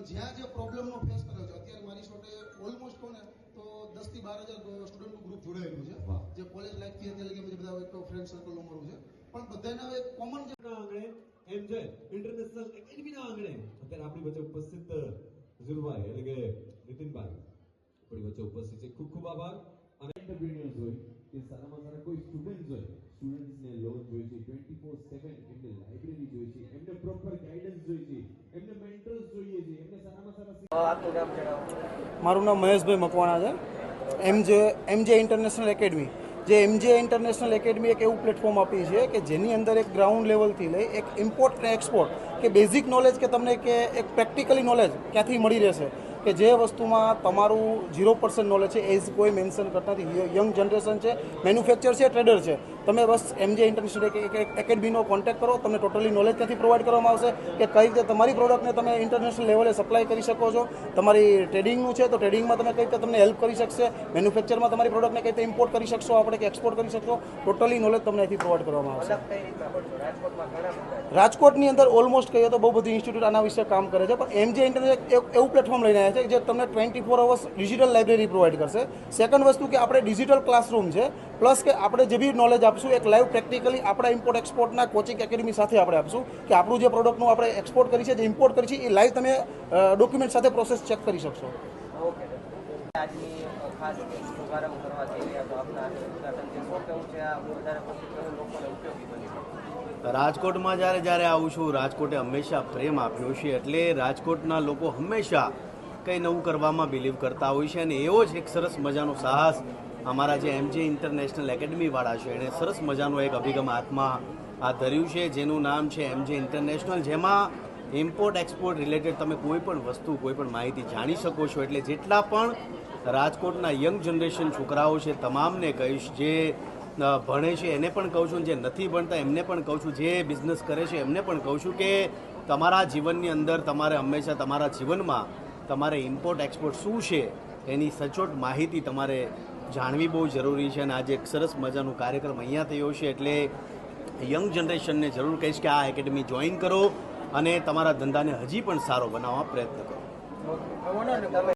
પણ જ્યાં જે પ્રોબ્લેમનો ફેસ કર્યો છે અત્યારે મારી સાથે ઓલમોસ્ટ કોને તો દસથી બાર હજાર સ્ટુડન્ટનું ગ્રુપ જોડાયેલું છે. જે કોલેજ લાઈફથી અત્યારે કે બધા એક ફ્રેન્ડ સર્કલ અમારું છે. પણ બધાના એક કોમન જે આંગણે એમ છે ઇન્ટરનેશનલ એકેડમીના આંગણે અત્યારે આપણી વચ્ચે ઉપસ્થિત હજુરભાઈ એટલે કે નીતિનભાઈ. આપણી વચ્ચે ઉપસ્થિત છે. ખૂબ ખૂબ આભાર. અને ઇન્ટરપ્રિન્યુઅર્સ હોય કે સારામાં સારા કોઈ સ્ટુડન્ટ હોય સ્ટુડન્ટ્સને લોન જોઈએ છે ટ્વેન્ટી ફોર સેવન એમને લાઇબ્રેરી જોઈએ છે એમને મારું નામ મહેશભાઈ મકવાણા છે. એમજે એમજે ઇન્ટરનેશનલ એકેડમી જે એમજે ઇન્ટરનેશનલ એકેડમી એક એવું પ્લેટફોર્મ આપી છે કે જેની અંદર એક ગ્રાઉન્ડ લેવલથી લઈ એક ઇમ્પોર્ટ અને એક્સપોર્ટ કે બેઝિક નોલેજ કે તમને કે એક પ્રેક્ટિકલી નોલેજ ક્યાંથી મળી રહેશે. કે જે વસ્તુમાં તમારું ઝીરો પર્સન્ટ નોલેજ છે એઝ કોઈ મેન્શન કરતા નથી. યંગ જનરેશન છે મેન્યુફેક્ચર છે ટ્રેડર છે. તમે બસ એમજે ઇન્ટરનેશનલ એકેડમીનો કોન્ટેક્ટ કરો તમને ટોટલી નોલેજ ત્યાંથી પ્રોવાઈડ કરવામાં આવશે કે કઈ રીતે તમારી પ્રોડક્ટને તમે ઇન્ટરનેશનલ લેવલે સપ્લાય કરી શકો છો. તમારી ટ્રેડિંગનું છે તો ટ્રેડિંગમાં તમે કઈ રીતે તમને હેલ્પ કરી શકશે. મેન્યુફેક્ચરમાં તમારી પ્રોડક્ટને કઈ રીતે ઇમ્પોર્ટ કરી શકશો આપણે કે એક્સપોર્ટ કરી શકશો. ટોટલી નોલેજ તમને અહીંથી પ્રોવાઈડ કરવામાં આવશે. રાજકોટની અંદર ઓલમોસ્ટ કહીએ તો બહુ બધી ઇન્સ્ટિટ્યૂટ આના વિશે કામ કરે છે પણ એમજે ઇન્ટરનેટ એવું પ્લેટફોર્મ લઈને આવ્યા છે જે તમને twenty four hours digital library provide કરશે. સેકન્ડ વસ્તુ કે આપણે ડિજિટલ ક્લાસરૂમ છે પ્લસ કે આપણે જે બી નોલેજ આપશું એક લાઈવ પ્રેક્ટિકલી આપણા ઇમ્પોર્ટ એક્સપોર્ટના કોચિંગ એકેડમી સાથે આપણે આપશું કે આપણું જે પ્રોડક્ટનું આપણે એક્સપોર્ટ કરી છે જે ઇમ્પોર્ટ કરી છે એ લાઈવ તમે ડોક્યુમેન્ટ સાથે પ્રોસેસ ચેક કરી શકશો. રાજકોટમાં જ્યારે જ્યારે આવું છું રાજકોટે હંમેશા પ્રેમ આપ્યો છે એટલે રાજકોટના લોકો હંમેશા કંઈ નવું કરવામાં બિલીવ કરતા હોય છે અને એવો જ એક સરસ મજાનો સાહસ અમારા જે એમજે ઇન્ટરનેશનલ એકેડમીવાળા છે એણે સરસ મજાનો એક અભિગમ હાથમાં આ ધર્યું છે, જેનું નામ છે એમજે ઇન્ટરનેશનલ જેમાં ઇમ્પોર્ટ એક્સપોર્ટ રિલેટેડ તમે કોઈ પણ વસ્તુ, કોઈ પણ માહિતી જાણી શકો છો. એટલે જેટલા પણ રાજકોટના યંગ જનરેશન છોકરાઓ છે, તમામને કહીશ જે ભણે છે, એને પણ કહું છું, જે નથી ભણતા, એમને પણ કહું છું, જે બિઝનેસ કરે છે, એમને પણ કહું છું કે તમારા જીવનની અંદર તમારે હંમેશા તમારા જીવનમાં તમારે ઇમ્પોર્ટ એક્સપોર્ટ શું છે, એની સચોટ માહિતી તમારે જાણવી બહુ જરૂરી છે અને આજે એક સરસ મજાનો કાર્યક્રમ અહીંયા થયો છે એટલે યંગ જનરેશનને જરૂર કહીશ કે આ એકેડમી જોઈન કરો અને તમારા ધંધાને હજી પણ સારો બનાવવા પ્રયત્ન કરો.